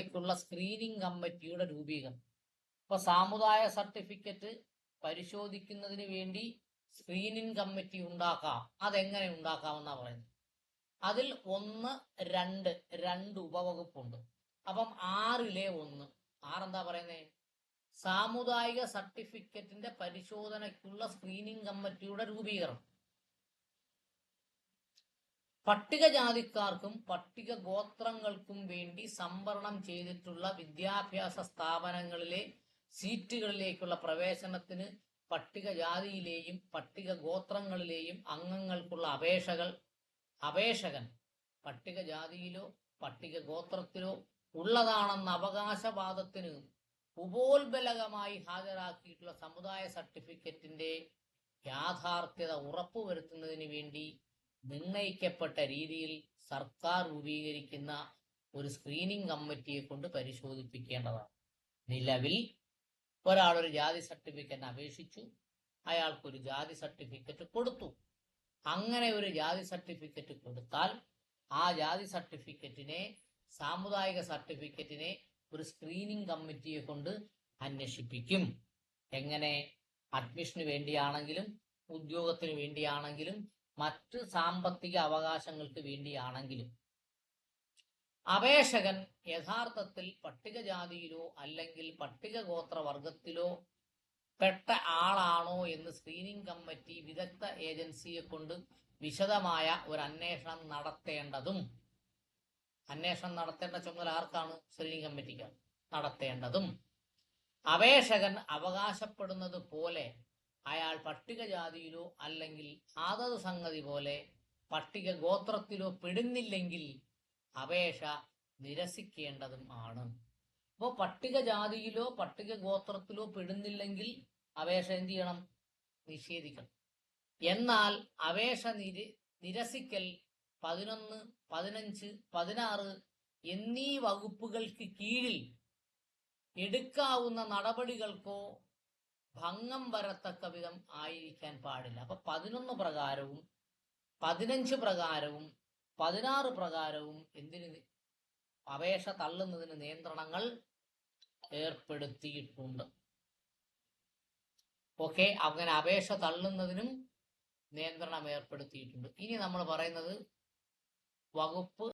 ക്കുള്ള screening കമ്മിറ്റിയുടെ രൂപീകരണം. ഇപ്പൊ സാമുദായ സർട്ടിഫിക്കറ്റ് പരിശോധിക്കുന്നതിന് വേണ്ടി സ്ക്രീനിംഗ് കമ്മിറ്റി ഉണ്ടാക്കാം. അതെങ്ങനെ ഉണ്ടാക്കാമെന്നാ പറയുന്നത്. അതിൽ ഒന്ന് രണ്ട് രണ്ട് ഉപവകുപ്പുണ്ട്. അപ്പം ആറിലെ ഒന്ന്. ആറെന്താ പറയുന്നത് സാമുദായിക സർട്ടിഫിക്കറ്റിന്റെ പരിശോധനയ്ക്കുള്ള സ്ക്രീനിംഗ് കമ്മിറ്റിയുടെ രൂപീകരണം. പട്ടികജാതിക്കാർക്കും പട്ടിക ഗോത്രങ്ങൾക്കും വേണ്ടി സംവരണം ചെയ്തിട്ടുള്ള വിദ്യാഭ്യാസ സ്ഥാപനങ്ങളിലെ സീറ്റുകളിലേക്കുള്ള പ്രവേശനത്തിന് പട്ടികജാതിയിലെയും പട്ടിക ഗോത്രങ്ങളിലെയും അംഗങ്ങൾക്കുള്ള അപേക്ഷകൾ അപേക്ഷകൻ പട്ടികജാതിയിലോ പട്ടിക ഗോത്രത്തിലോ ഉള്ളതാണെന്ന അവകാശവാദത്തിന് ഉപോത്ബലകമായി ഹാജരാക്കിയിട്ടുള്ള സമുദായ സർട്ടിഫിക്കറ്റിന്റെ യാഥാർത്ഥ്യത ഉറപ്പുവരുത്തുന്നതിന് വേണ്ടി നിർണയിക്കപ്പെട്ട രീതിയിൽ സർക്കാർ രൂപീകരിക്കുന്ന ഒരു സ്ക്രീനിംഗ് കമ്മിറ്റിയെ കൊണ്ട് പരിശോധിപ്പിക്കേണ്ടതാണ്. നിലവിൽ ഒരാൾ ഒരു ജാതി സർട്ടിഫിക്കറ്റ് അപേക്ഷിച്ചു അയാൾക്കൊരു ജാതി സർട്ടിഫിക്കറ്റ് കൊടുത്തു. അങ്ങനെ ഒരു ജാതി സർട്ടിഫിക്കറ്റ് കൊടുത്താൽ ആ ജാതി സർട്ടിഫിക്കറ്റിനെ സാമുദായിക സർട്ടിഫിക്കറ്റിനെ ഒരു സ്ക്രീനിംഗ് കമ്മിറ്റിയെ കൊണ്ട് അന്വേഷിപ്പിക്കും. എങ്ങനെ അഡ്മിഷന് വേണ്ടിയാണെങ്കിലും ഉദ്യോഗത്തിന് വേണ്ടിയാണെങ്കിലും മറ്റ് സാമ്പത്തിക അവകാശങ്ങൾക്ക് വേണ്ടിയാണെങ്കിലും അപേക്ഷകൻ യഥാർത്ഥത്തിൽ പട്ടികജാതിയിലോ അല്ലെങ്കിൽ പട്ടിക ഗോത്രവർഗത്തിലോ പെട്ട ആളാണോ എന്ന് സ്ക്രീനിംഗ് കമ്മിറ്റി വിദഗ്ധ ഏജൻസിയെ കൊണ്ട് വിശദമായ ഒരു അന്വേഷണം നടത്തേണ്ടതും അന്വേഷണം നടത്തേണ്ട ചുമതല ആർക്കാണ്? സ്ക്രീനിംഗ് കമ്മിറ്റിക്ക് നടത്തേണ്ടതും. അപേക്ഷകൻ അവകാശപ്പെടുന്നത് പോലെ അയാൾ പട്ടികജാതിയിലോ അല്ലെങ്കിൽ അതത് സംഗതി പോലെ പട്ടിക ഗോത്രത്തിലോ പെടുന്നില്ലെങ്കിൽ അപേക്ഷ നിരസിക്കേണ്ടതും ആണ്. അപ്പോൾ പട്ടികജാതിയിലോ പട്ടിക ഗോത്രത്തിലോ പെടുന്നില്ലെങ്കിൽ അപേക്ഷ എന്ത് ചെയ്യണം? നിഷേധിക്കണം. എന്നാൽ അപേക്ഷ നിര നിരസിക്കൽ പതിനൊന്ന് പതിനഞ്ച് പതിനാറ് എന്നീ വകുപ്പുകൾക്ക് കീഴിൽ എടുക്കാവുന്ന നടപടികൾക്കോ ഭംഗം വരത്തക്ക വിധം ആയിരിക്കാൻ പാടില്ല. അപ്പൊ പതിനൊന്ന് പ്രകാരവും പതിനഞ്ച് പ്രകാരവും പതിനാറ് പ്രകാരവും എന്തിന് അപേക്ഷ തള്ളുന്നതിന് നിയന്ത്രണങ്ങൾ ഏർപ്പെടുത്തിയിട്ടുണ്ട്. ഓക്കെ അങ്ങനെ അപേക്ഷ തള്ളുന്നതിനും നിയന്ത്രണം ഏർപ്പെടുത്തിയിട്ടുണ്ട്. ഇനി നമ്മൾ പറയുന്നത് വകുപ്പ്